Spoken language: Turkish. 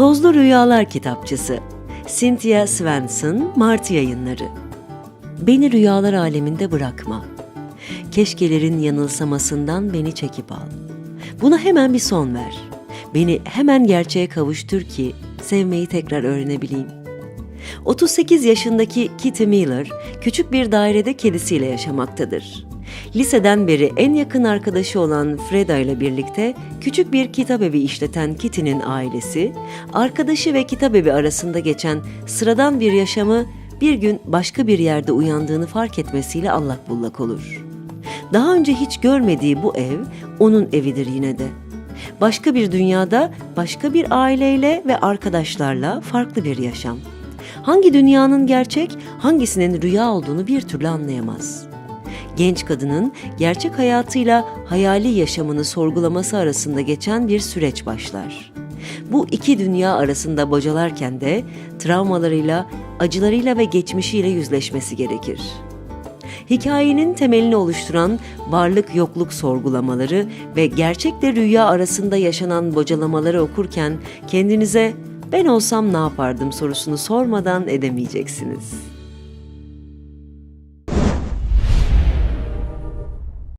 Tozlu Rüyalar Kitapçısı Cynthia Svensson, Mart Yayınları Beni rüyalar aleminde bırakma. Keşkelerin yanılsamasından beni çekip al. Buna hemen bir son ver. Beni hemen gerçeğe kavuştur ki sevmeyi tekrar öğrenebileyim. 38 yaşındaki Kitty Miller küçük bir dairede kedisiyle yaşamaktadır. Liseden beri en yakın arkadaşı olan Freda ile birlikte küçük bir kitabevi işleten Kitty'nin ailesi, arkadaşı ve kitabevi arasında geçen sıradan bir yaşamı bir gün başka bir yerde uyandığını fark etmesiyle allak bullak olur. Daha önce hiç görmediği bu ev onun evidir yine de. Başka bir dünyada, başka bir aileyle ve arkadaşlarla farklı bir yaşam. Hangi dünyanın gerçek, hangisinin rüya olduğunu bir türlü anlayamaz. Genç kadının gerçek hayatıyla hayali yaşamını sorgulaması arasında geçen bir süreç başlar. Bu iki dünya arasında bocalarken de travmalarıyla, acılarıyla ve geçmişiyle yüzleşmesi gerekir. Hikayenin temelini oluşturan varlık yokluk sorgulamaları ve gerçekle rüya arasında yaşanan bocalamaları okurken kendinize ben olsam ne yapardım sorusunu sormadan edemeyeceksiniz.